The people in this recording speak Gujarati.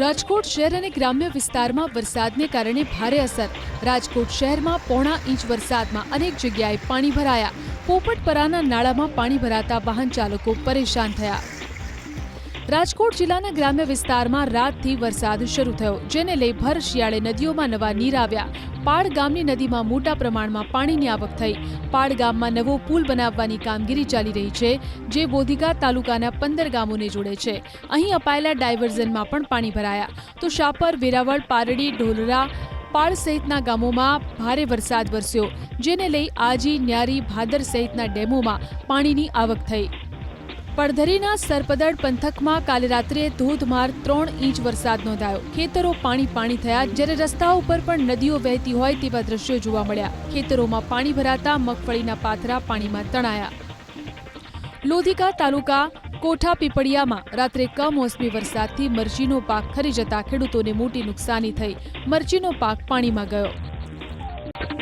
રાજકોટ શહેર અને ગ્રામ્ય વિસ્તારમાં વરસાદને કારણે ભારે અસર. રાજકોટ શહેરમાં પોણા ઇંચ વરસાદમાં અનેક જગ્યાએ પાણી ભરાયા. પોપટપરાના નાળામાં પાણી ભરાતા વાહન ચાલકો પરેશાન થયા. રાજકોટ જિલ્લાના ગ્રામ્ય વિસ્તારમાં રાતથી વરસાદ શરૂ થયો, જેને લઈ ભર શિયાળે નદીઓમાં નવા નીર આવ્યા. પાડ ગામની નદીમાં મોટા પ્રમાણમાં પાણીની આવક થઈ. પાડ ગામમાં નવો પુલ બનાવવાની કામગીરી ચાલી રહી છે, જે બોધિકા તાલુકાના પંદર ગામોને જોડે છે. અહીં અપાયેલા ડાયવર્ઝનમાં પણ પાણી ભરાયા. તો શાપર, વેરાવળ, પારડી, ઢોલરા, પાળ સહિતના ગામોમાં ભારે વરસાદ વરસ્યો, જેને લઈ આજી, ન્યારી, ભાદર સહિતના ડેમોમાં પાણીની આવક થઈ. પડધરીના સરપદળ પંથકમાં કાલે રાત્રે ધોધમાર ત્રણ ઇંચ વરસાદ નોંધાયો. ખેતરો પાણી પાણી થયા, જ્યારે રસ્તાઓ ઉપર પણ નદીઓ વહેતી હોય તેવા દ્રશ્યો જોવા મળ્યા. ખેતરોમાં પાણી ભરાતા મગફળીના પાથરા પાણીમાં તણાયા. લોધિકા તાલુકા કોઠા પીપળિયામાં રાત્રે કમોસમી વરસાદથી મરચીનો પાક ખરી જતા ખેડૂતોને મોટી નુકસાની થઈ. મરચીનો પાક પાણીમાં ગયો.